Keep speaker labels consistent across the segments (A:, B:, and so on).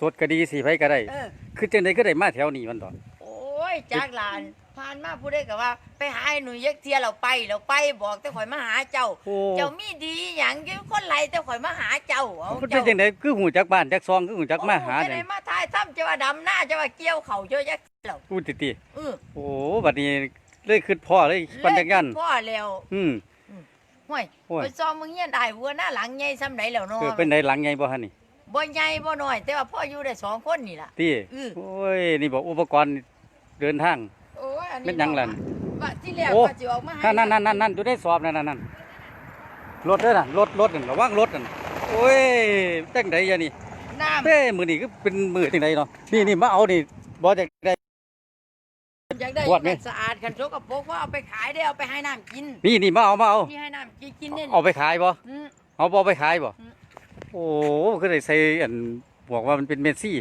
A: สดก็ดีสิไผก็ได้
B: เออ
A: คือจังไดก็ได้มาแถวนี้มันต่อ
B: โอ้ยจากหลานผ่านมาผู้ใดก็ว่า ไปหาไอ้หนุ่ยยักเทียเราไปเราไปบอกแต่ข่อยมาหาเจ้า
A: โอ้
B: เจ้ามีดีอย่างเจ้าคนไรแต่ข่อยมาหาเจ้าเอา
A: มันเป็น
B: เจ้า
A: จังไดคือหูจักบ้านจักซองคือหูจักมาหา
B: โอ้
A: เนี่
B: จะ
A: ย
B: ได้มาทายถ้ำจะว่าดำหน้าจะว่าเกี่ยวเข่าเจ้ายักเรา
A: กูติติ
B: เออ
A: โอ้บัดนี้เลยคิดพ่อเลยปั่นจักรยาน
B: พ่อแล้ว
A: อืม
B: ห่วย
A: โอ้ย
B: ไปซ้อมมึงเฮียนได้วัวหน้าหลังใหญ่ซ้ำไหนแล้วเนาะ
A: คือเป็นไดหลังใหญ่บ่ฮะนี่
B: บ่ใหญ่บ่น้อย แต่ว่าพ่ออยู่ได้สองคนนี่ล่ะ
A: ติ
B: อือ
A: โอ้ย นี่บอกอุปกรณ์เดินทาง
B: โอ้ยอันนี้
A: เป็นหยังล่ะ
B: ว่าที่แรก
A: โอ้
B: ว่าสิออกมาให้
A: นั่นนั่นนั่นนั่นอยู่ได้สอบนั่นนั่นนั่นรถเด้อน่ะรถรถนั่นระวังรถนั่นโอ้ยจังไดอย่านี่
B: น้ำ
A: เป้มือนี่ก็เป็นมือจังไดเนาะนี่นี่มาเอานี่บ่จังได
B: อยากได้
A: ขวดไหม
B: สะอาดคันโซกปรกว่าเอาไปขายได้เอาไปให้น้ำกิน
A: นี่นี่มาเอามาเอา
B: ที่ให้น้ำกินกินเนี่ย
A: เอาไปขายบ่
B: อืม
A: เอาบ่เอาไปขายบ่
B: อืม
A: โอ้ก็ได้ใส่อันบอกว่ามันเป็นเมสซี่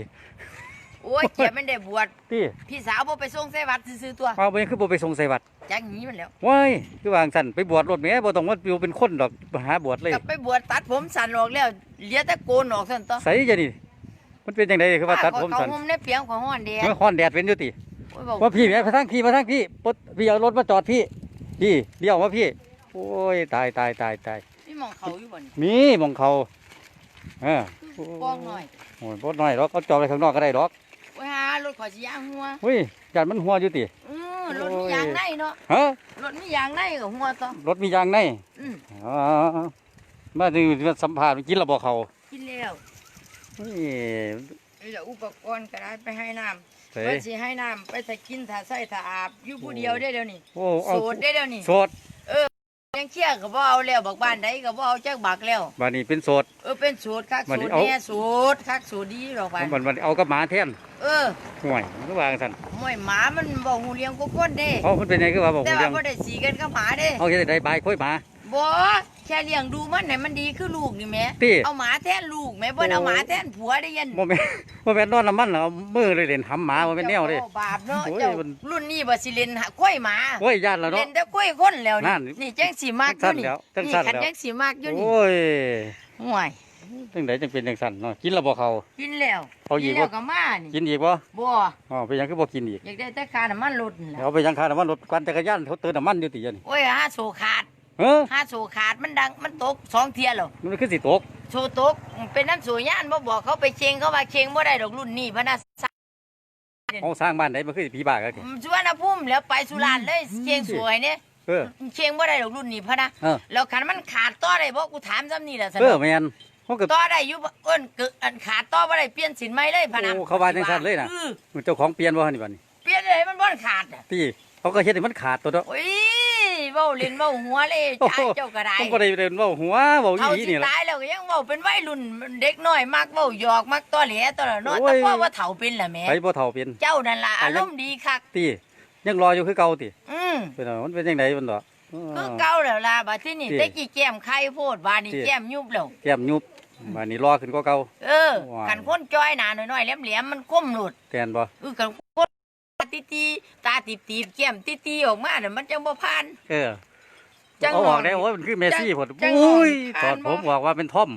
B: โอ้ยเจ็บมันได้บวช
A: ติ
B: พี่สาวบ่ไปส่งใส่วัดซื้อๆตัว
A: เอาไปคือบ่ไปส่งใส่วัด
B: จังหนีมันแล้ว
A: ว้ายคือวางสั่นไปบวชรถแม่บ่ต้องว่าอยู่เป็นคนดอกมาหาบวชเลย
B: กลับไปบวชตัดผมสั่นออกแล้วเหลือแต่โกนออกซั่นตัว
A: ใส่จะนี่มันเป็นจังไดคือว่าตัดผม
B: เขา
A: สั่น
B: ห่มในเปียงของห้อนแดด
A: มันฮ้อนแดดเป็นอยู่ติ
B: โอ้ยบอก
A: ว่าพี่แม่ไปทางพี่มาทางพี่ปดพี่เอารถมาจอดพี่พี่เลี้ยวมาพี่ โอ้ยตายตายตายตาย
B: พี่มองเขาอยู่บ่นี่
A: มีหมองเขา เออ
B: ป้องหน่อย
A: โอ้ยรถน้อยหรอกเขาจอดไปข้างนอกก็ได้หรอก
B: โอ้ยหารถขอสิยางหัว
A: เฮ้ยจานมันหัวอยู่ติ
B: อือรถมียางในเนาะ
A: ฮะ
B: รถมียางในกับหัวต่อ
A: รถมียางใน
B: อืม
A: อ๋อมาดูมาสัมภาษณ์กินระบอกเขา
B: กินแล้ว
A: เฮ้ย
B: นี่แหละอุปกรณ์ก็ได้ไปให้น้ำ
A: เฮ้
B: ว่ายสิให้น้ำไปถ้ากินถ้าใส่ถ้าอาบอยู่ผู้เดียวได้เดี๋ยวนี้
A: โอ้
B: โส
A: เอา
B: ดได้เดี๋ยวนี้
A: โสด
B: ยั งเชี่ยก็บ่เอาแล้วบอกบ้านใดก็บ่เอาจักบักแล้ว
A: บัดนี้เป็นโสด
B: เออเป็นสูตรคัก
A: วัน
B: สู
A: นี้
B: ตร
A: เอา
B: แน่สูตรคักสูตรดีหรอกไป
A: บัดบัดเอากับหมาแทน
B: เออ
A: ห่วยมันก็วางสั่น
B: มวยหมามันบ่หูเลี้ยงกูคนเด้
A: เอามันเป็นไงคือว่าบอก
B: แต่
A: เรื่
B: ว่า
A: อง
B: บ่ได้สีกันกับหมาเด้
A: เอาแค่ได้ใบายค่อยหมา
B: บ่แค่เลี้ยงดูมันให้มันดีคือลูกนี่แหม่
A: ติ
B: เอาหมาแทนลูกแหม่บ่เอาหมาแทนผัวได้ยัน
A: โมเมนโมเมนนอนน้ำมันเหรอมือเลยเล่นหำหมาโมเมนแนวเลย
B: จ้าบาปเนาะ
A: โอ้ย
B: เจ้า
A: มัน
B: รุ่นนี้บ่สิเล่นหาข้อยหมา
A: โอ้ยญาติแล้ว
B: เล่
A: เนาะ
B: นแต่ข้อยคนแล้ว
A: นั่
B: นี่
A: น
B: นี่จังสิมากอ
A: จั
B: ยู่
A: ง
B: นี่
A: สั้นแล้วจัง
B: นี่
A: สั้น
B: คัน
A: แล้ว
B: จังสิมากอยู่นี่
A: โอ้ย
B: ห่วย
A: จังไดจังเป็นจังสั่นเนาะกินแล้วบ่เขา
B: กินแล้ว
A: เอาอี
B: กิ
A: ก
B: นแล้ว
A: บ่
B: ก็มานี่
A: กินอีกบ่
B: บ่
A: อ๋อไปยังคือบ่กินอีก
B: อยากได้แต่ค่าน้ำมันรถนั่นแหละ
A: เอาไปยังคาน้ำมันรถกวนจักรยานเขาเติมน้ำมันอยู่ติยัน
B: โอ้ยหาโซขาด
A: เออ
B: หาโซขาดมันดังมันตกสองเทียแล้ว
A: มันคือสิตก
B: โซตกเป็นน้ำโซย่านบ่บอกเขาไปเชงเขาว่าเชงบ่ได้ดอกรุ่นนี้พะนะ
A: เอาสร้างบ้านไหนมันคือสิผีบ้ากันติ
B: สุวรรณภูมิแล้วไปสุราษฎร์เลยเชงสวยเนี่ย
A: เออ
B: เชงบ่ได้ดอกรุ่นนี้พะนะ
A: เออ
B: แล้วคันมันขาดต่อได้บ่กูถามซ้ำนี่แหละส
A: เอ
B: นุ
A: อกแม่นเขาก็
B: ต่อได้อยู่บ่เอิ้นกึอันขาดต่อบ่ได้เปลี่ยนสินใหม่เลยพะนะ
A: โอ้เขาว่าจังซั่นเลยน่ะ
B: ออ
A: เจ้าของเปลี่ยนบ่หั่นนี่บัดนี้
B: เปลี่ยนเลยมันบ่ขาดอะ
A: ติเขาก็เฮ็ดให้มันขาดตัวเนาะ
B: โอ้ย เว้าเล่นเว้าหัวเลย
A: โอ้
B: จ่า
A: โห
B: ยเจ้าก็ได้
A: ผมบ่ได้เดินเว้าหัวเว้าอี
B: เขา
A: หลี
B: สิ
A: นี่ล่ะ
B: ตายแล้วก็ยังเว้าเป็นวัยรุ่นเด็กน้อยมักเว้าหยอกมักตัวแหลตัวละเนาะ
A: โอ้
B: แต่
A: ย
B: พ่อว่าเฒ่าเป็นล่ะแหม่
A: ไปบ่เฒ่าเป็น
B: เจ้านั่นล่ะ
A: แต่
B: อา
A: ยัง
B: รมณ์ดีคัก
A: ติยังรออยู่คือเก่าติ
B: อืม
A: เป็นเอามันเป็นจังไดมันดอก
B: คือเก่าแล้วล่ะบัดที่นี่
A: ที่
B: แต่กี้แก้มไข่โพดบาดนี้
A: ที่
B: แก้มยุบแล้ว
A: แก้มยุบบัดนี้รอขึ้นกว่าเก่า
B: เออ
A: ว้าว
B: กันคนจ้อยหนาน้อยๆแหลมๆมันก้มหลุด
A: แทนบ่
B: เออกันคน ตาตีๆตาตีบๆแก้มตีๆออกมาน่ะมันจังบ่ผ่าน
A: เออ
B: จัง
A: เอา
B: ห
A: อ
B: วะ
A: อกได้โอ้ยมันคือเมสซี่ผล
B: จัง
A: อุ้ย
B: หวะ
A: ตอน
B: ผ่าน
A: ผม
B: บ่
A: บอกว่าเป็นท่อม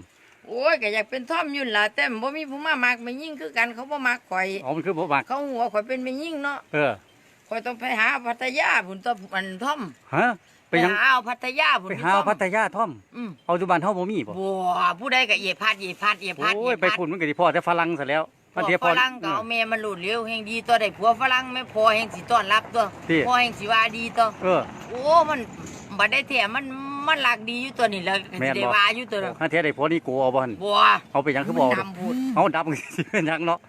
B: โอ้ยก็อยากเป็นท่อมอยุ่นล่ะแต่บ่มีผู้มามักไม่ยิ่งคือกันเขาบ่มักข่อย
A: เอามันคือบ่มัก
B: เขาหัวข่อยเป็นไม่ยิ่งเนาะ
A: เออ
B: ข่อยต้องไปหาพัทยาพุ่นตัวมันท่อม
A: ฮะไป
B: ไป
A: ยัง
B: หาเอาพัทยาพุ่น
A: ไป
B: ที่
A: หา
B: ท่อม
A: พัทยาท่อม
B: อืม
A: เอาจุบันเฮาบ่มีบ่
B: บัวผู้ใดก็เอียพัดเอียพัดเอียพัด
A: โอ้ย
B: เอี
A: ไปพุ่นมันก็สิพ่อแต่ฝรั่งซะแล้ว
B: พว
A: มัน
B: ก
A: เทียบ
B: ฝ
A: พ่อ
B: รั่งก็เอาแม่มันหลุดเลี้ยวแห่งดีตัวได้ผัวฝรั่งไม่พอแห่งสิต้อนรับตัว
A: ที่
B: พอแห่งสิว่าดีตัว
A: เออ
B: โอ้มันบัดได้แท้มันมันรักดีอยู่ตัวนี่แหล้ว
A: แม่นบ่
B: ได้ว่าอยู่ตัวนั้น
A: ถ้าเทียได้ผัวนี่กูเอาบ่หั่น
B: บัว
A: เอาไปหยังคือบ่เอา
B: มันดำพูด
A: เอาดับสิเป็นหยังเนาะ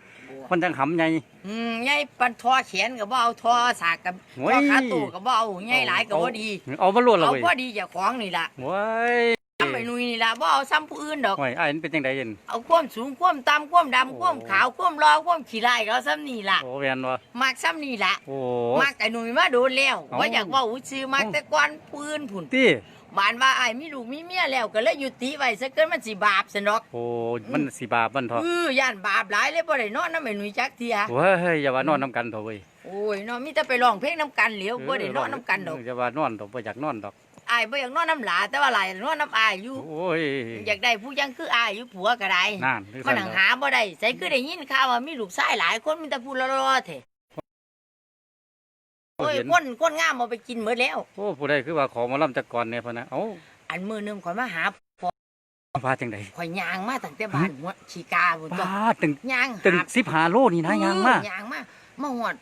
A: มันจังหำใหญ่
B: อืมใหญ่ปันทอแขนก็บ่เอาทอสากกับ
A: โอ้
B: ท
A: ย
B: อขาตู้ก็บ่เอาใหญ่หลายก็บ่ดี
A: เอามาล้วนแล้ว
B: เอา
A: เว้ย
B: พอดีเจ้าของนี่ล่ะ
A: โว้ย
B: ซ้ำไอ้นุยนี่ล่ะบ่เอาซ้ำผู้อื่นดอก
A: โอ้ยอ้ายมันเป็นจังได๋เย็น
B: เอาความสูงความต่ำความดำความขาวความรอความขี้ลายก็เอาซ้ำนี่ล่ะ
A: โอ้แม่นบ่
B: มักซ้ำนี่ล่ะ
A: โอ้
B: มักไอ้นุยมาโดนแล้ว
A: เอ้า
B: ว่าอยากเว่าอุ้ซื้อมักแต่ก่อนปืนผุน
A: ติ
B: บานว่าไอ้ายมีลูกมีเมียแล้วก็เลยยุติไว้ซะเกินมันสิบาปซะเนอก
A: โอ้มันสิบาปมันเถอะ
B: เออย่านบาปหลายเลยบ่ได้นอนนำไอ้นุยจักเทีย
A: เว้ยอย่าว่านอนนํกันเถอะเว้ย
B: โอ้ยเนาะมีแต่ไปร้องเพลงนํกันเหลียวบ่ได้นอนนํกันดอก
A: เอย่าว่านอนดอกบ่อยากนอนดอก
B: อายบ่อยากนอนน้ำหลาแต่ว่าหลายนอนน้ำอายอยู่
A: โอ้ย
B: อยากได้ผู้ยังคืออายอยู่ผัวก็ได้
A: นั่นคือ
B: มัน
A: สั่
B: หัง
A: น
B: หาบ่ได้ใส่คือได้ยินข่าวว่ามีลูกชายหลายคนมีแต่ผู้รอๆแท้โอ้ย
A: เห็น
B: คนคนงามเอาไปกินหมดแล้ว
A: โอ้ผู้ใดคือว่าขอหมาล่ำจักก่อนเนี่ยพะนะเอ้า
B: อันมือหนึงข่อยมาหา
A: พาจังได
B: ข่อยย่างมาตั้งแต่บ้านหัวชีกาพุ่นตัว
A: ป้าตึง
B: ย่าง
A: ตึง
B: หา
A: สิบหาโลนี่นะยางมา
B: เออย่างมามาหอด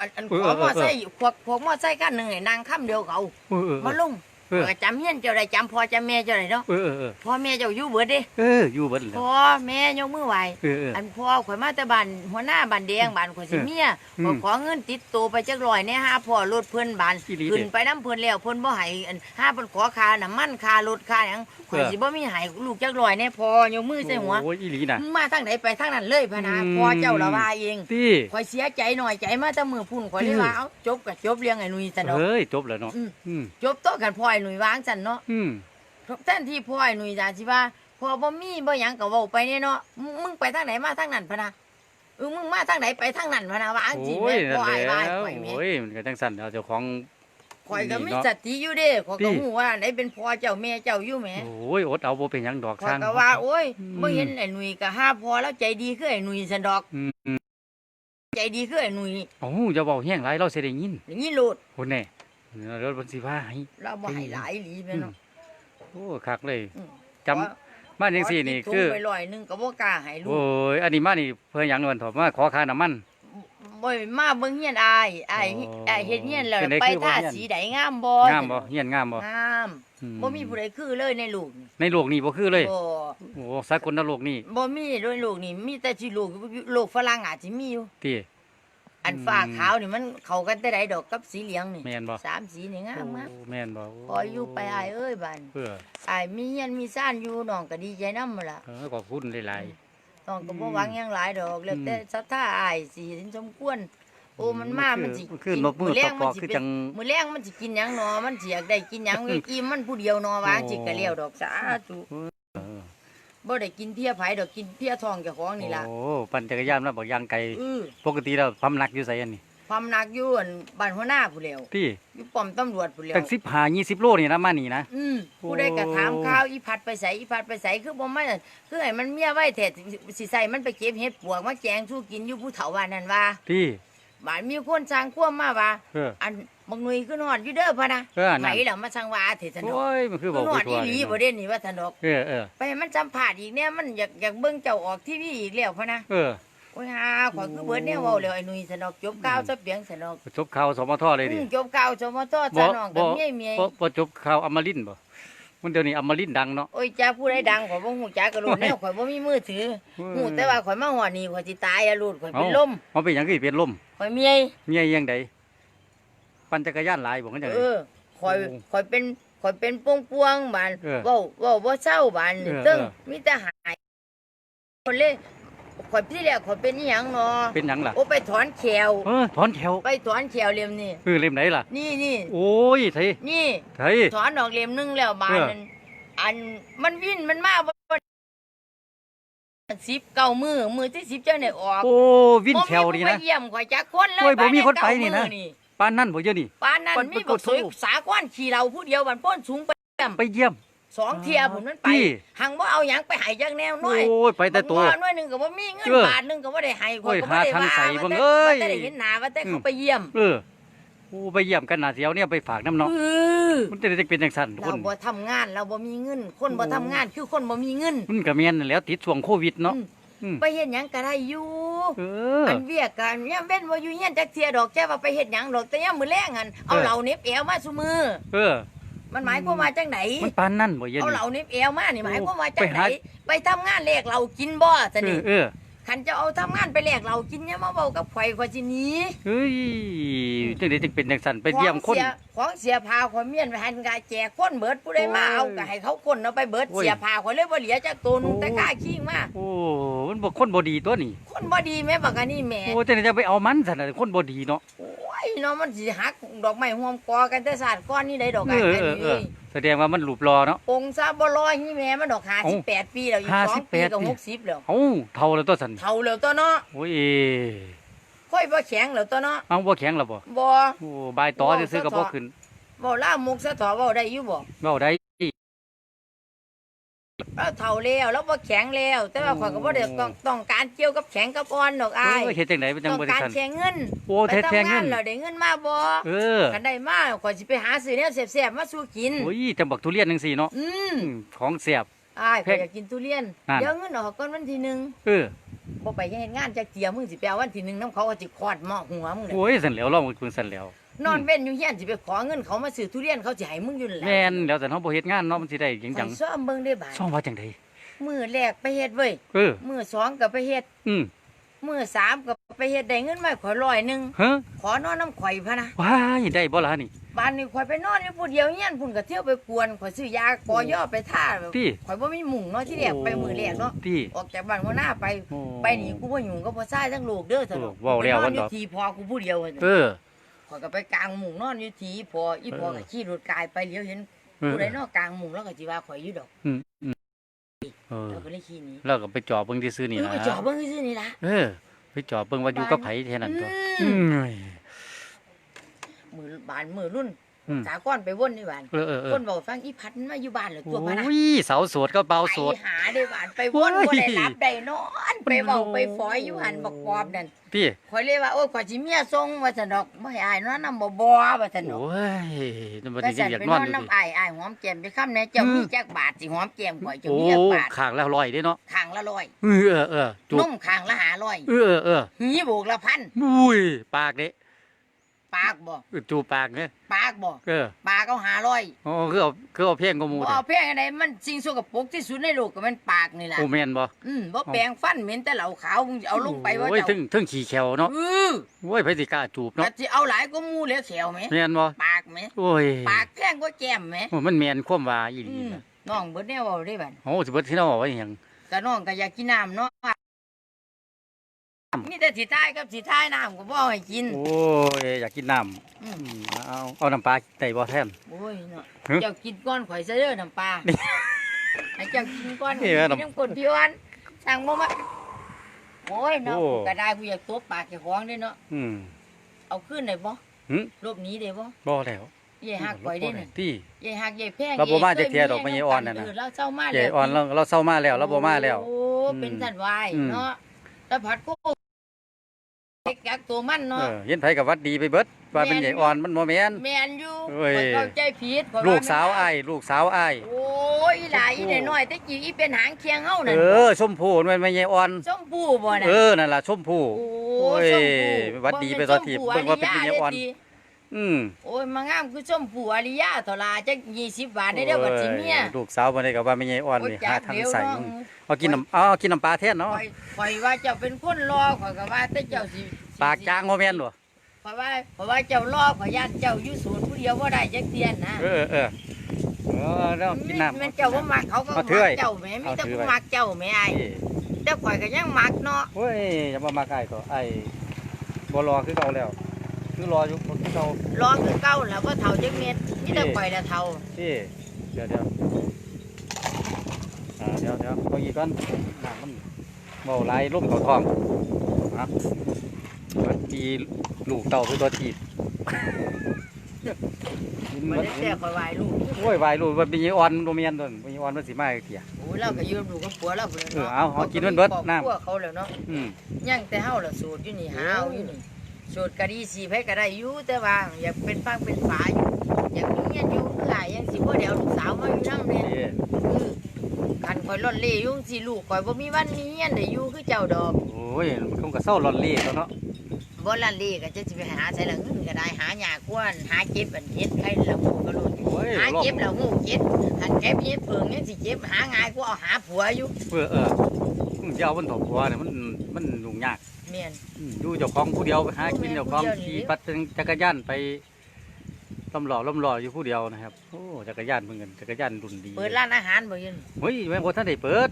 B: อันขอมอไซค์ขวกขวกมอไซค์กันหนึ่งไอ้นางค่ำเดียวเขา
A: เออเออ
B: มาลง
A: เออ
B: ก็จำเฮียนเจ้าใดจำพ่อจำแม่เจ้าใดเนาะ
A: เออเออเออ
B: พ่อแม่เจ้าอยู่เบิดเด้
A: เอออยู่เบิดแล้
B: พ่
A: ว
B: อแม่ยกมือไหว
A: เออเออ
B: อันพ่อข่อยมาแต่บ้านหัวหน้าบ้านแดงบ้านข่อยสิเมีย
A: อืม
B: ข่อยขอเงินติดตัวไปจักร้อยเนี่ยห้าพ่อรถเพิ่นบ้าน
A: อีหลีเด้
B: ขึ้นไปน้ำเพิ่นแล้วเพิ่นบ่ให้อันห้าเพิ่นขอค่าน้ำมันค่ารถค่าหยังข่อย
A: เออ
B: สิบ่มีให้ลูกจักร้อยเนี่ยพ่อยกมือใส่หัว
A: โอ้ยอีหลีน่ะ
B: มึงมาทางไหนไปทางนั้นเลยพะนะ
A: อืม
B: พ่อเจ้าละว่าเอง
A: ตี้
B: ข่อยเสียใจหน่อยใจมาแต่มือพุ่นข่อยเลย
A: อืม
B: ว่าเอ้าจบกับจบเลี้ยงไอ้หนุ่ยซะเนาะ
A: เฮ้ยจบแล้วเนาะ
B: อืม
A: อืม
B: จบโตะกันพ่อไอ้หนุ่ยวางซั่นเนาะ
A: อืม
B: แทนที่พ่อไอ้หนุ่ยจะสิว่าพ่อบ่มีบ่หยังก็เว้าไปเนี่ยเนาะมึงมึงไปทางไหนมาทางนั้นพะนะเออมึงมาทางไหนไปทางนั้นพะนะว่าอังสิ
A: โอ้
B: แม่
A: ย
B: พ่อ
A: นั่น
B: ไอ้
A: แหละ
B: ว่าข่อยแม่
A: โอ้ยมันก็จังสั่นเอาเจ้าของ
B: ข่อยก็มี
A: นี่เนาะ
B: สติอยู่เด้ข่อย
A: ติ
B: ก็ฮู้ว่าไหนเป็นพ่อเจ้าแม่เจ้าอยู่แหม
A: โอ้ยอดเอาบ่เป็นหยังดอก
B: ข่อ
A: สร้ายง
B: ก็ว่าโอ้ย
A: อืม
B: บ่เห็นไอ้หนุ่ยก็ห้าพ่อแล้วใจดีคือไอ้หนุ่ยซั่นดอก
A: อืมอืม
B: ใจดีคือไอ้หนุ่ย
A: โอ้จะเว้าแห้งหลายเราสิได้ยิน
B: อย่างนี้โลด
A: โหแน่ รถบนสีฟ้าให้
B: เราบ่ให้หลายหลีแม่เนาะ
A: โอ้คักเลย
B: อืม
A: จำมาจังซี่นี่คือ
B: ขติดถุงไปลอยหนึงก็บ่กล้าให้ลู
A: โอ้
B: ก
A: ยอันนี้มานี่เพื่อหยังนวลถอมาขอค่าน้ำมัน
B: บ่มาเบิ่งเฮียนอายอาย
A: อ๋อ
B: อายเฮ็ดเฮียนแล้ว
A: เป็นไง
B: ไป
A: คือบ่
B: ท่า
A: เฮียน
B: สีใดงามบ่
A: งามบ่เฮียนงามบ่
B: งาม
A: อื
B: บ่มีผู้ใดคือเลยในลูกนี่
A: ในโลกนี้บ่คือเลย
B: บ่
A: โอ้สากลนโลกนี่
B: บ่มีโดยลูกนี่มีแต่ที่ลูกลูกฝรั่งอาจสิมีอยู่
A: ที่
B: อัน
A: อืม
B: ฟ้าขาวนี่มันเข้ากันแต่ใดดอกกับสีเหลืองนี่
A: แม่นบ่
B: สามสีนี่งามมาก
A: โอ้แม่นบ่
B: พออยู่ไปอายเอ้ยบ้าน
A: เพื่อ
B: อายมีเฮียนมีซ่านอยู่น้องก็ดีใจนำล่ะ
A: เออขอบคุณหลาย
B: น้องก็บ่
A: อืม
B: หวังหยังหลายดอกแล้วแต่
A: อืม
B: ศรัทธาอายสิเห็นสมควรโอ้มันมามันสิ
A: คือคือนกมือ
B: แรง
A: ป
B: มั
A: อก
B: สิ
A: ๆคือ
B: เป็น
A: จัง
B: มื้อแรงมันสิกินหยังหนอมันสิอยากได้กินหยังเว้ยอิ่มมันผู้เดียวหนอว่า
A: โอ้
B: จิกก็แล้วดอกสาธุ
A: เออ
B: บ่ได้กินเพียไผดอกกินเพียทองเจ้าของนี่ล่ะ
A: โอ้ปั่นจักรยานมาบอกยางไกล
B: เออ
A: ปกติแล้วพำหนักอยู่ไสอันนี้
B: ความหนักอยู่อั่นบ้านหัวหน้าผู้แล้ว
A: ที่
B: อยู่ป้อมตำรวจผู้แล้ว
A: ตั้ง15 20โลนี่นะมานี่นะ
B: อืม
A: โอ้
B: ผู้ใดก็ถามข่าวอีพัดไปไสอีพัดไปไสคือบ่มาคือให้มันเมียไว้แท้สิใส่มันไปเก็บเห็ดปวกมาแกงสู้กินอยู่ผู้เฒ่าว่านั่นว่า
A: ที่
B: บ้านมีคนสร้างความมาว่า
A: เออ
B: อัน บักหนุ่ยขึ้นฮอดอยู่เด้อพะนะ
A: เออนั่น
B: ไหนล่ะมาสั่งว่าเถิดซั่นดอก
A: โอ้ยมันคือ
B: ขึ้
A: บอก
B: นฮอ
A: ไป
B: ด
A: ทั่
B: อี
A: ว
B: หลี
A: เลย
B: บ่เด่นนี่ว่าซั่นดอก
A: เออเออ
B: ไปให้มันสัมภาษณ์อีกเนี่ยมันอยากอยากเบิ่งเจ้าออกทีวีอีกแล้วพะนะ
A: เออ
B: โอ้ยฮาข่อยคือเบิดแนวเว้าแล้วไอ้หนุ่ยซั่นดอกจบข่าวซะเปียงซั่นดอก
A: จบข่าวสมทเลยดิ
B: อืมจบข่าวจบมาทอดซะน้องกับเมียเมีย
A: บ่บ่จบข่าวอมรินทร์บ่มันเดี๋ยวนี้อมรินทร์ดังเนาะ
B: โอ้ยจ้าผู้ใดดังข่อยบ่ฮู้จักกระโดดแนวข่อยบ่มีมือถือ
A: เออ
B: ฮู้แต่ว่าข่อยมาฮอดนี่ข่อยสิตายอะลูดข่อยเป็นลม
A: มันเป็นหยังคือเป็นลม
B: ข่อยเมีย
A: เมียยังใด ปั่นจักรยานหลายบ่กันจังได
B: เออข่อย
A: โอ้
B: ข่อยเป็นข่อยเป็นปวงปวงๆบาน
A: เออ
B: เว้าเว้าบ่เศร้าบาน
A: เออ
B: ตึ้ง
A: เออ
B: มีแต่หายคนเลยข่อยที่แรกข่อยเป็นอีหยังเนาะ
A: เป็นหยังล่ะ
B: โอ้ไปถอนแขว
A: เออถอนแถว
B: ไปถอนแขวเล่มนี่
A: เออเล่มไหนล่ะ
B: นี่นี่
A: โอ้ยไทย
B: นี่
A: ไทย
B: ถอนออกเล่มหนึงแล้วบาน
A: เออ
B: นั้นอันมันวิ่นมันมาบ่สิบเก้ามือมือที่สิบเจ้าเนี่ยออก
A: โอ้วินแถวนี่
B: บ่มีผู้
A: นะ
B: ไปเยี่ยมข่อยจักคนเลย
A: โอ้ยบ่มีคนไป
B: บ้า
A: นี่นะ
B: เก้ามื้อ
A: ปานนั่นบ่เยอะนี่
B: ปานนั้น
A: มัน
B: มี
A: มัน
B: บัก
A: ก็
B: สวย
A: สู้
B: สากว้านขี่เราผู้เดียวบันป้นสูงไปแต้ม
A: ไปเยี่ยม
B: สองเทียผมนั้นไป
A: ที่
B: หังว่าเอาหยังไปใหายจักแนว
A: โอ้
B: น้อย
A: ยไปแต่ตัว
B: บักน้อยหนึงก็บ่มีเงิน
A: เออบา
B: ทหนึงก็บ่ได้ให้
A: โอ้ย
B: ก็บ่ได้
A: หาทาง
B: ว่า
A: ใส่
B: ว่า
A: เบิ่ง
B: แต่
A: เอ้ย
B: ว่าแต่ได้เห็นหน้าว่าแต่
A: อื
B: เขา
A: ม
B: ไปเยี่ยม
A: เออโอ้ไปเยี่ยมกันน่ะสิเอาเนี่ยไปฝากน้ำเนาะ
B: เออ
A: มันจะได้เป็นจังซั่นค
B: เรา
A: น
B: บ่ทำงานเราบ่มีเงิน คนบ่
A: โอ้
B: ทำงานคือคนบ่มีเงิน
A: มันก็แม่นนั่นแหล้วติดช่วงโควิดเนาะ
B: อืม
A: อืม
B: ไปเฮ็ดหยังก็ได้อยู่
A: เออ
B: อันเวียกกันยามเว้นบ่อยู่เฮียนจักเที่ยดอกแค่ว่าไปเฮ็ดหยังดอกแต่ยามมื้อแลงหั่นเอา
A: เออ
B: เหล้าเหน็บแอวมาซุมือ
A: เออ
B: มันหมายความว่าจังไหน
A: มันปานนั่นบ่เยอะ
B: เอา
A: นี่
B: เหล่านี้เอวมานี่หมายความว่าจัง
A: ไป
B: ไหน
A: หา
B: ไปทำงานแลกเรากินบ่ส
A: เอ
B: นิ
A: อเออ
B: คันจะเอาทำงานไปแลกเรากินเนี่ยมาเว้ากับข่อยข่อยสิหนี
A: เฮ้ยจังได๋จึงเป็นจังซั่นไปเยี่ยมคน
B: ของเสีของเสียพาข่อยเมียนไปหันกาแจกคนเบิดผู้ใดมา
A: โอ้ย
B: เอาก็ให้เขาคนเอาไปเบิด
A: โอ้ย
B: เสียพาข่อยเลยบ่เหลือจักตัวหนึง
A: โอ้
B: แต่กล้าขี้งมา
A: โอ้มันบ่คนบ่ดีตัวนี่
B: คนบ่ดีแม่บักอันนี้แม่
A: โอ้จังได๋จะไปเอามันซั่นน่ะคนบ่ดีเนาะ
B: โอ้ย เนาะมันสิหักดอกไม้ห่วมกอกันแต่ศาสตร์ก้อนนี่ได้ดอก
A: เอ
B: อัน
A: อ
B: นี้
A: เออเอ
B: เอ้
A: อยแสดงว่ามันหลูบรอเนาะ
B: องค์ซาบ่ลอยนี่แม่มันดอก58ปีแล้วอีก
A: ห้า
B: สอ
A: สิ
B: ง
A: บแป
B: ปี
A: ด
B: ก็
A: ปี
B: 60แล้ว
A: เอ้าเท่าแล้วตัวซั่น
B: เฒ่าแล้วตัวเนาะ
A: โอ้ย
B: ค่อยบ่แข็งแล้วตัวเนาะ
A: เอาบ่แข็งแล้วบ่
B: บ่
A: โอ้บายต่อซื่อๆก็บ่ขึ้น
B: เว้าล่ามกซะถอเว้าได้อยู่บ่
A: เว้าได้
B: เราเฒ่าแล้วเราบ่แข็งแล้ว แต่ว่าข่อยก็บ่ได้ต้องต้องการเกี่ยวกับแข็งกับอ่อนดอก
A: เอ
B: อ้าย
A: อเฮ็ดจังไดเป็นจัง
B: ต้อง
A: บ่ได้
B: การ
A: ซั่น
B: แข่งเงิน
A: โอ้
B: ไป
A: เฮ็ดแทง
B: ทำ
A: เงิ
B: งาน
A: น
B: แล้วได้เงินมาบ่
A: เออ
B: กันได้มาข่อยสิไปหาซื้อแนวแซ่บๆมาสู่กิน
A: โอ้ยจังบักทุเรียนจังซี่เนาะ
B: อืม
A: อืมของแซ่บ
B: อ้าย
A: แพ
B: ข่อย
A: ง
B: อยากกินทุเรียน
A: นั่น
B: เดี๋ยวเงินออกก่อนวันที่หนึ่ง
A: เออ
B: บ่ไปเฮ็ดงานจักเที่ยมึงสิไปเอาวันที่หนึ่งน้ำเขาก็สิคลอดหม้อหัวมึงเลย
A: โอ้ยสั่นแล้วลองเพิ่นสั่นแล้ว
B: นอนเว้นอยู่เฮียนสิไปขอเงินเขามาซื้อทุเรียนเขาสิให้มึงอยู่นั่นแหละ
A: แม่นแล้วแต่เฮาบ่เฮ็ดงานเนาะมันสิได้หยัง
B: ข่
A: จั
B: องยซ้อมเบิ่งได้บาด
A: ซ่อมว่าจังได
B: มื้อแรกไปเฮ็ดเว้ย
A: เออ
B: มื้อสองก็ไปเฮ็ด
A: อืม
B: มื้อสามก็ไปเฮ็ดได้เงินมาข่อยร้อยหนึง
A: ฮะ
B: ขอนอนน้ำข่อยพะนะ
A: ว้ายได้บ่ล่ะนี่
B: บ้านนี้ข่อยไปนอนอยู่ผู้เดียวเฮียนพุ่นก็เที่ยวไปกวนข่อยซื้อยาปอย่อไปท่าแบบ
A: ติ
B: ข่อยบ่มีหมุ่งเนาะที่แรกไปมื้อแรกเนาะ
A: ติ
B: ออกจากบ้านหัวหน้าไป
A: โอ้
B: ไปนี่กูบ่ยุ่งกับพ่อชายทั้งลูกเด้อเถอะ
A: เออเว้าแล้ว
B: ไปน
A: วั
B: อน
A: น
B: อ
A: ด
B: ยู่
A: อก
B: ทีพอกูผู้เดียวอะ
A: เออ
B: ข่อยก็ไปกลางหมู่นอนอยู่ทีพออีพอ
A: เออ
B: ก็ขี่รถกายไปเลี้ยวเห็น
A: เออ
B: ผู้ใดเนอกกลางหมู่แล้วก็สิว่าข่อยอยู่ดอก
A: อืมอืมเออ
B: แล้วก็เลยขี่หนี้
A: แล้วก็ไปจอบเบิ่งซื่อๆนี่
B: เออ
A: นะ
B: ไปจอดเบิ่งซื่อๆนี่ล่ะ
A: เออ ไปจอบเบิ่งว่าอยู่กับไผแค่นั้นตัว
B: อืม
A: อืม
B: มือบ้านมือรุ่น
A: อืม
B: สาก้อนไปวนนี่บ้าน
A: เออเออเออ
B: คนบอกฟังอีพัดมันมาอยู่บ้านเหรอตัวพะนะ
A: โอ้ยสาวโสดก็เบาโสด
B: ไปหาได้บ้านไปวน
A: โอ้ย
B: บ่ได้รับได้นอนไปเว้าไปฝอยอยู่หันบักปอบนั่น
A: พี่
B: ข่อยเลยว่าโอ้ยข่อยสิเมียทรงว่าซั่นดอกบ่ให้อายนอนนำบ่บ่ว่าซั่นดอก
A: โอ้ยนั่นบ่
B: ก็
A: ได้
B: สั่น
A: อยาก
B: ไป
A: น
B: น
A: อ
B: อนน
A: อยู่ดิ
B: น้ำอายอายหอมแก้มไปคำแหน่เจ้า
A: อืม
B: มีจักบาทสิหอมแก้มข่อยเจ้า
A: โอ้
B: มีจักบาท
A: ข้างละร้อยเด้เนาะ
B: ข้างละร้อย
A: เออเออเออจู
B: น
A: บ
B: มข้างละห้าร้อย
A: เออเออเออ
B: หีโบกละพัน
A: อุ้ยปากเด้
B: ปากบ่
A: เออจูบปากเด้
B: ปากบ่
A: เออ
B: ปากเอาห้าร้อย
A: อ๋อคือเอาคือเอาเพลงก็มู
B: บ่
A: เด้
B: เอาเพียงอันใดมันสิ่งสกปรกที่สุดในโลกก็มันปากนี่ล่ะ
A: โอ้แม่นบ่
B: อืมบ่แปรงฟันเหม็นแต่เหล้าขาวมึงเอาลงไปว่า
A: โอ้ย
B: เจ้า
A: ถึงถึงขี้แขวเนาะ
B: เออ
A: โอ้ยไผสิกล้าจูบ
B: แต่
A: เนาะ
B: สิเอาหลายก็มูเหลือแขวแหม
A: แม่นบ่
B: ปากแหม
A: โอ้ย
B: ปากแพงกว่าแก้มแหม
A: โอ้มันแม่นความว่าอีห
B: อื
A: ลี
B: ม
A: นะ
B: น้องเบิดแนวเว้าได้บัด
A: โอ้สิเบิดที่เราบอกว่าอหยัง
B: ก็น้องก็อยากกินน้ำเนาะ มีแต่สิทายกับสิทายน้ำก็บ่เอาให้กิน
A: โอ้ยอยากกินน้ำ
B: อืม
A: อืมเอาเอาน้ำปลาได้บ่แทน
B: โอ้ยเนาะ
A: ฮะ
B: เจ้ากินก้อนข่อยซะเด้อน้ำปลา
A: นี่
B: ให้เจ้ากินก้อน
A: นี่
B: ข่อย
A: แม่
B: กิน
A: น้ำ
B: น้ำกรดพี่วันสั่งบ่มาโอ้ยเนาะ
A: โอ้
B: ก็ได้กูอยากตบปากเจ้าของเด้เนาะ
A: อืม
B: เอาขึ้นได้บ่
A: หึ
B: ลบหนีได้บ่
A: บ่แล้ว
B: เย่หักข่อยได้นี่
A: ที่
B: เย่หักเย่แพง
A: เราบ่มา
B: ย่
A: จักเที่ยดอกไม่ใช่อ่อนนั่นน่ะ
B: เเราเศร้ามา
A: ใหญ่อ่อนเราเราเศร้ามาแล้วเราบ่มาแล้ว
B: โอ้เป็นสันวาย
A: อืม
B: เนาะแล้วผัดกูเด็กกัก ตัวมัน
A: เอ
B: เนาะ
A: อเห็นไผกับวัดดีไปเบิดว่าเป็นใหญ่อ่อนมันบ่แม่น
B: แมนอยู่
A: เอ้ย
B: ข้อยเข้าใจผิดข้อย
A: ลูกสาว
B: แม่น
A: อ้ายลูกสาวอ้าย
B: โอ้ยอีหลายอีน้อยๆแต่กี้อีเป็นหางเคียงเฮานั่
A: เอนอชมพู่มันไม่ใหญ่อ่อน
B: ส้มผู้บ่น่ะ
A: เออนั่นล่ะชมพู่
B: โอ้
A: โอ้ย
B: ส้มผู้
A: วัดดีไปตอนที่
B: บ่
A: เบิ่งว่าเป็น
B: ส้ม
A: วิญญาณอ่อน
B: เด้ติ
A: อืม
B: โอ้ยมางามคือส้มผู้อริยาเท่าลาจัก20บาทได้เด้อบัดสิเมีย
A: โอ้ลูกสาวบ่ได้ก็ว่าไม่ใหญ่อ่อน
B: โอ้ย
A: นี่
B: จั
A: หากทาง
B: เดี๋ยว
A: ใส่
B: เนาะ
A: มึงเอากินน้ำเอากินน้ำปลาแทนเนาะ
B: ข่อยข่อยว่าเจ้าเป็นคนรอข่อยก็ว่าแต่เจ้าสิสิ
A: ปากจางบ่แม่นบ่
B: เพราะว่าเพราะว่าเจ้ารอข่อยย่านเจ้าอยู่ศูนย์ผู้เดียวบ่ได้จักเตียนนะ
A: เออเออเออแล้วกินน้ำ
B: มันเจ้าบ่มักเขาก็
A: เอา
B: มั
A: ถือไว้
B: กเจ้าแหม่มีแต่
A: เอาถือ
B: ผู้
A: ไว้
B: มักเจ้าแหม่ไอ้
A: นี่
B: แต่ข่อยก็ยังมักเนาะ
A: โอ้ยอย่ามามาใกล้ตัวไอ้บ่รอคือเก่าแล้ว คือรออยู่บ่คือเก่าร
B: อคือเก่าแล้วบ่เฒ่าจักเม็ดมีแต่ข่อยละเฒ่า
A: ที่เดี๋ยวเดี๋ยวอ่าเดี๋ยวเดี๋ยวเอาอีกก่อนน้ำมันเบาไหลล่มเข้าท้องนะ มันมีลูกเต่าคือตัวจีบกิน
B: บ่
A: หมด
B: ได้แต่ข่อยไหวลูก
A: โอ้ยวายลูกมันเป็นยี่อ่อนโรเมียนตัวนั้นเป็นยี่อ่อนมันสิมาอีกเถี่ย
B: โอ้ยเราก็อยู่กับลูกกับผัวเราพุ่น
A: เออ
B: เนาะ
A: เอาเอากินมันเบิดน้ำ
B: ครอบครัวเขาแล้วเนาะ
A: อืม
B: ยังแต่เฮาล่ะสูตรอยู่นี่หาเอาอยู่นี่สูตรก็ดีสิไผก็ได้อยู่แต่ว่าอยากเป็นฟังเป็นฝาอยู่อยากมีเมียอยู่คือหลายยังสิบ่ได้เอาลูกสาวมาอยู่นำเด้
A: นี่
B: คือคันข่อยล่อนเล่อยุ่จั่งสิลูกข่อยบ่มีวันมีเฮียนได้อยู่คือเจ้าดอก
A: โอ้ยมันคงกระเซ้าหลอนเล่ตัวเนาะ
B: บ่ลันเล่ก็จะสิไปหาใส่ละเงินก็ได้หาหญ้ากวนหาเก็บอันเฮ็ดให้ละหมู่ก็รู้
A: โอ้ย
B: หา
A: ลอง
B: เก็บละหมู่เก็บอันเก็บเฮ็ดเพิงยังสิเก็บหาง่ายกว่าเอาหาผัวอยู่
A: เออเออมึงจะเอาบนถกหัวเนี่ยมันมันยุ่งยาก
B: แม่น
A: อืมอยู่เจ้าของผู้เดียวไปหากิน
B: แม่น
A: เจ้าของ
B: ผู้เดียวนี่
A: ขี่ปัดจักรยานไปลำหล่อลำหล่ออยู่ผู้เดียวนะครับโอ้จักรยานเพิ่งเงินจักรยานรุ่นดี
B: เปิดร้านอาหารบ่ยิน
A: เฮ้ยแม่งคนท่านได้เปิด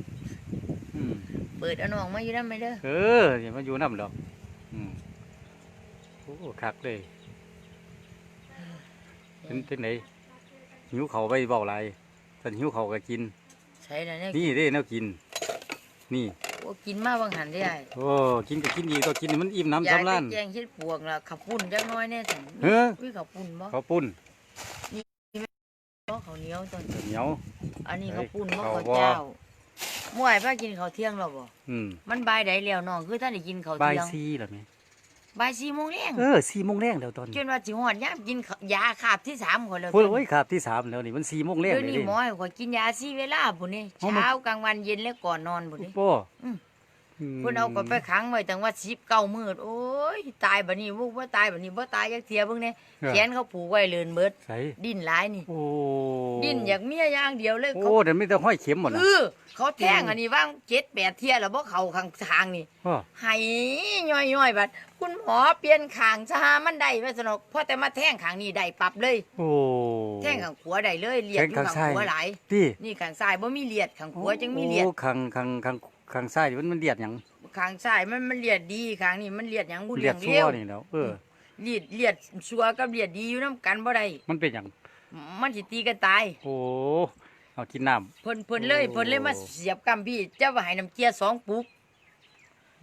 A: อืม
B: เปิดเอาน้องมาอยู่นำไหมเด้อ
A: เอออย่ามาอยู่น้ำดอกอืมโอ้คักเลยเป็นเป็นไหนหิวเขาวไปเบาไรสันหิวเขาวก็กิน
B: ใช่แล้วเนี่ย
A: นี่เด้แนวกิน นี่
B: โอ้กินมาบางหันได้
A: โอ้กินก็กินอีกก็กินให้มันอิ่มน้ำ
B: อยาก
A: สำล้าน
B: ได้แกงเฮ็ดปวกล่ะขับปุ่นจักหน้อยแน่ซั่น
A: เฮ้อ
B: วิขับปุ่นบ่
A: เขาวปุ้น
B: ข้าวเหนียวต้น
A: เหนียว
B: อันนี้
A: เฮ้
B: ข้าวยปุ้นมะ
A: ข้าว
B: ข้าว
A: บ่
B: เจ้าม่วยพากินข้าวเที่ยงแล้วบ่
A: อืม
B: มันบ่ายใดแล้วน้องคือท่านได้กินข้าว
A: บ่าย
B: เที่ยง
A: ซีเหรอแม่
B: บ่าย4โมงแลง
A: เออ4โมงแรงแล้วตอน
B: จนว่าสิฮอดยามกินข้าวยาคาบที่3คนแล้ว
A: โอ้ยโอ้ยครับที่สามแล้วนี่มัน4โมงแรง
B: เดี๋ยว
A: เลย
B: นี้
A: ดิ
B: หมอให้ข้อยกินยาสี่เวลาพุ่นนี่
A: เอามา
B: เช้ากลางวันเย็นและก่อนนอนพุ่นนี่
A: โป้
B: อืม
A: อืม
B: เพิ่นเอาก็ไปขังไว้ตั้งว่า19มื้อโอ้ยตายบัดนี้บ่บ่ตายบัดนี้บ่ตายจักเที่ยเบิ่งแน่แขนเขาผูกไว้เลินเบิด
A: ใส่
B: ดิ้นหลายนี่
A: โอ้
B: ดิ้นอยากเมียอย่างเดียวเลยเขา
A: โอ้เดี๋ยวมีแต่ห้อยเข็มหมด
B: เอ
A: นะ
B: อเขาแทงอันนี้ว่างเจ็ดแปดเที่ยแล้วบ่เข้าข้างทางนี่
A: อ้อ
B: ให้ย่อยๆบัดคุณหมอเปลี่ยนข้างซะมันได้ว่าสนอกพอแต่มาแทงข้างนี้ได้ปรับเลย
A: โอ้
B: แทงข้างขวาได้เลยเลียดอยู่
A: แทงข้าง
B: ข้างขวา
A: ซ้าย
B: หลาย
A: พี่
B: นี่ข้างซ้ายบ่มีเลียดข้างขวาจังมีเลียด
A: โอ้ข้างข้างข้าง ข้างซ้ายนี่มันมันเลียดหยัง
B: ข้างซ้ายมันมันเลียดดีข้างนี้มันเลียดหยังบ่
A: เลี
B: เลี
A: ย
B: ย
A: ด
B: ง
A: ชั่
B: เร็
A: ว
B: ว
A: นี่แล้วเออ
B: เลียดเลียดชัวกับเลียดดีอยู่นํกันบ่ได้
A: มันเป็นหยัง
B: มันสิตีกันตาย
A: โอ้เอากินน้ำ
B: เพิ่นเพิ่นเลย
A: โอ้
B: เพิ่นเลยมาเสียบกำพี่เจ้าว่าให้น้ำเกลือสองปุก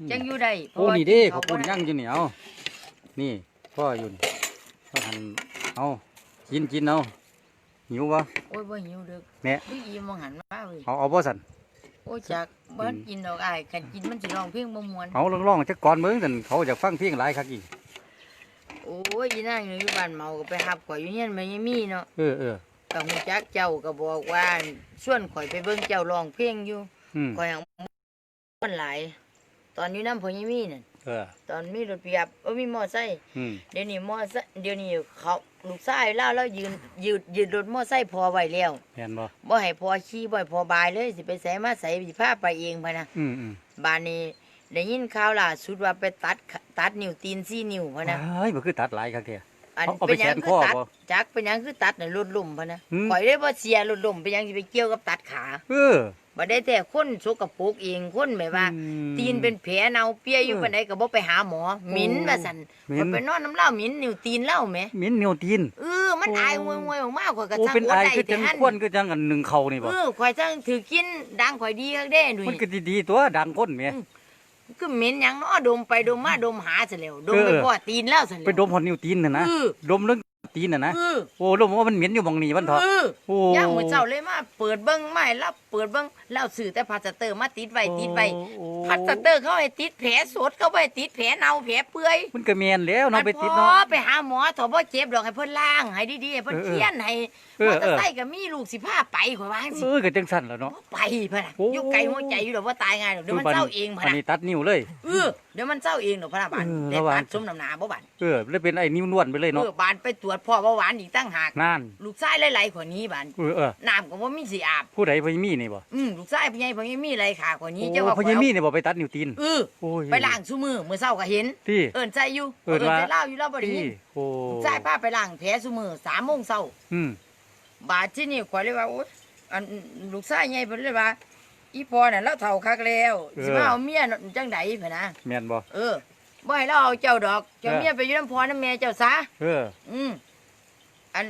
B: จังอยู่ได้เพ
A: โอ้
B: ราะว่า
A: นี่เด้
B: กิ
A: ขอบ
B: บ่
A: คุณ
B: ได้
A: ยังอยู่นี่เอานี่พ่ออยู่นี่พ่อหันเอากินกินเอาหิวปะ
B: โอ้ยบ่หิวเด้อ
A: แม่
B: พี่อีมองหันมาเว้ย
A: เอาเอาบ่สัน
B: โอ้ยจัก บ่ทันกินดอกอ้ายคันกินมันสิร้องเพลงบ่ม่วน
A: เอาลองๆจักก่อนเมืองสันเขาอยากฟังเพลงหลายคักอีก
B: โอ้ยอีนางอยู่บ้านเมาก็ไปหับข่อยอยู่เฮียนมันยังมีเนาะ
A: เออเออ
B: ก็ฮู้จักเจ้าก็บอกว่าชวนข่อยไปเบิ่งเจ้าร้องเพลงอยู่
A: อืม
B: ข่อยหังม่วนหลายตอนอยู่นำพ่อยังมีนั่น
A: เออ
B: ตอนมีรถเปียบเอ้ยมีมอไซค์
A: อืม
B: เดี๋ยวนี้มอไซค์เดี๋ยวนี้เขาลูกชายเล่าแล้วยืนยืนยืนรถมอไซค์พอไว้แล้ว
A: เห็นบ่
B: บ่ให้พอขี่บ่ให้พอบายเลยสิไปใส่มาใส่สิพาไปเองพะนะ
A: อืมอืม
B: บ้านนี้ได้ยินข่าวล่าสุดว่าไปตัดขตัดนิ้วตีนสี่นิ้วพะนะ
A: เฮ้ยมันคือตัดหลายคักแท้
B: อัน
A: เอาเอาไป
B: เป็นหยัง
A: แขน
B: คื
A: ค
B: อ
A: อ
B: ตัด
A: บ่
B: จักเป็นหยังคือตัดในรถลุ่มพะนะ
A: หืม
B: ข่อยได้บ่เสียรถลุ่มเป็นหยังสิไปเกี่ยวกับตัดขา
A: เออ
B: บ่ได้แต่คนสกปรกเองคนแบบว่า
A: อืม
B: ตีนเป็นแผลเน่าเปียอยู่
A: เออ
B: ปานใดก็บ่ไปหาหมอหมิ่นว่าซั่น
A: หมิ่น
B: ข่อยไปนอนน้ำเหล้าหมิ่นนิ้วตีนเหล้าแหม
A: เหม็นเหนียวตีน
B: เออมัน
A: โอ้
B: อายงวยๆออกมาข่อยก็
A: โอ้
B: จัง
A: เป็น
B: อด
A: ไอ
B: ได้
A: คือ
B: แต่
A: จัง
B: หัน
A: ควนคือจังอันหนึ่งเขานี่บ่
B: เออข่อยจังถือกินดังข่อยดีคักเด้หนุ่ย
A: มันก็ดีๆตัวดังคนแหม่
B: อืมคือเหม็นหยังเนาะดมไปดมมาดมหาซะแล้วดมไป
A: เออ
B: พ่อตีนแล้วซะแล้ว
A: ไปดมหอนนิ้วตีนน่ะนะ
B: เออ
A: ดมเรื่อง ตีนน่ะนะ
B: เออ
A: โอ้ดมว่ามันเหม็นอยู่หมองนี้มันเถอะ
B: เออ
A: โอ้
B: ย่างมื้อเช้าเลยมาเปิดเบิ่งไม้แล้วเปิดเบิ่งแล้วซื้อแต่พลาสเตอร์มาติดไว้ติดไว้
A: โอ้
B: พลาสเตอร์เขาให้ติดแผลสดเขาไว้ติดแผลเน่าแผลเปื่อย
A: มันก็แม่นแล้วเนาะไปติด
B: พ
A: เนาะ
B: อไปหาหมอถอบ่เจ็บดอกให้เพิ่นล้างให้ดีๆให้เพิ่น
A: เออ
B: เคียนให้
A: เอ
B: ม
A: อ
B: อเตอร์ไซค์ก็มีลูกสิพาไปข่อยว่าจัง
A: เอ
B: ซี่
A: อก็จังสั่นแล้วเนาะ
B: บ่ไปพะนะ
A: โอ้
B: อยู่ไกลหัวใจอยู่ดอกว่าตายง่ายดอกเดี๋ยวมันเศร้าเองพะ
A: อัน
B: นะ
A: นี้ตัดนิ้วเลย
B: เออเดี๋ยวมันเศร้าเองดอกพะนะบาน
A: เออ
B: ได้
A: ระวัง
B: ตัดสมน้ำหนาบ่บาน
A: เออเลยเป็นไอ้นิ้วนวลไปเลย
B: เอ
A: เนาะ
B: อบานไปตรวจพ่อเบาหวานอีกตั้งหาก
A: นั่น
B: ลูกชายหลายๆกว่านี้บาน
A: เออเออ
B: น้ำก็บ่มีสิอาบ
A: ผู้ใดพญมีนี่บ่
B: อืมลูกชายพี่ใหญ่พี่ใหญ่มีอะไรค่ะกว่านี้
A: โอ้
B: เจ้าว่า
A: พญมีนี่บ่ไปตัดนิ้วตีน
B: เออ
A: โอ้ย
B: ไปล้างซุมือมื้อเช้าก็เห็น
A: ที่
B: เอิ้นใจอยู่
A: เอิ้นว่า
B: ใจเล่าอยู่แล้วบ่ได้ยิ
A: ที่
B: น
A: โอ้
B: ลูกชายพาไปล้างแผลซุมือ3โมงเช้า
A: อืม
B: บาดที่นี่ข่อยเลยว่าโอ๊ยอันลูกชายใหญ่เพิ่นเลยว่าอีพ่อน่ะเราเฒ่าคักแล้วสิมาเอาเมียจังได๋พ่นนะ
A: แม่นบ่
B: เออ บ่ให้เราเอาเจ้าดอก เจ้า
A: เออ
B: เมียไปอยู่น้ำพ่อน้ำแม่เจ้าซะ
A: เออ
B: อืมอัน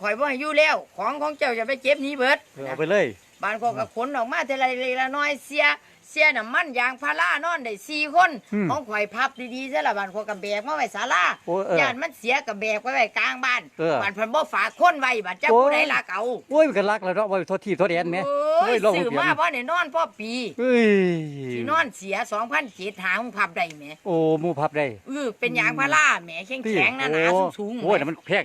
B: ข่อยบ่ให้อยู่แล้วของของเจ้าจะไปเก็บหนี้เบิด
A: เออเอาไปเลย
B: บ้านก็ก็ขนออกมาแต่ละเล็กละน้อยเสีย เสียน้ำมันยางพารานอนได้สี่คน
A: อืม
B: ของข่อยพับดีๆซะละบ้านก็กระแบกมาไว้ศาลา
A: โอ้เออ
B: ญาติมันเสียกระแบกไว้ไว้กลางบ้าน
A: เออ
B: บ้านเพิ่นบ่ฝากคนไว้บ้านเจ้า
A: โอ้
B: ผู้ใดลักเอา
A: โอ้ยมันก็รักแล้วเนาะว่าโทษทีโทษแอนแหม
B: โอ้
A: เฮ้
B: ย
A: ยลอง
B: ซื้อ
A: เปลี่ยน
B: มาบ่ได้นอนพ่อปี
A: เอ้ย
B: สินอนเสีย2,007หาของพับได้แหม
A: โอ้หมูพับได้
B: เออเป็นยางพาราแหมแข็งๆนั่นนะ
A: โอ้
B: สูงๆ
A: โอ้ย
B: แหม
A: แต่มันแพง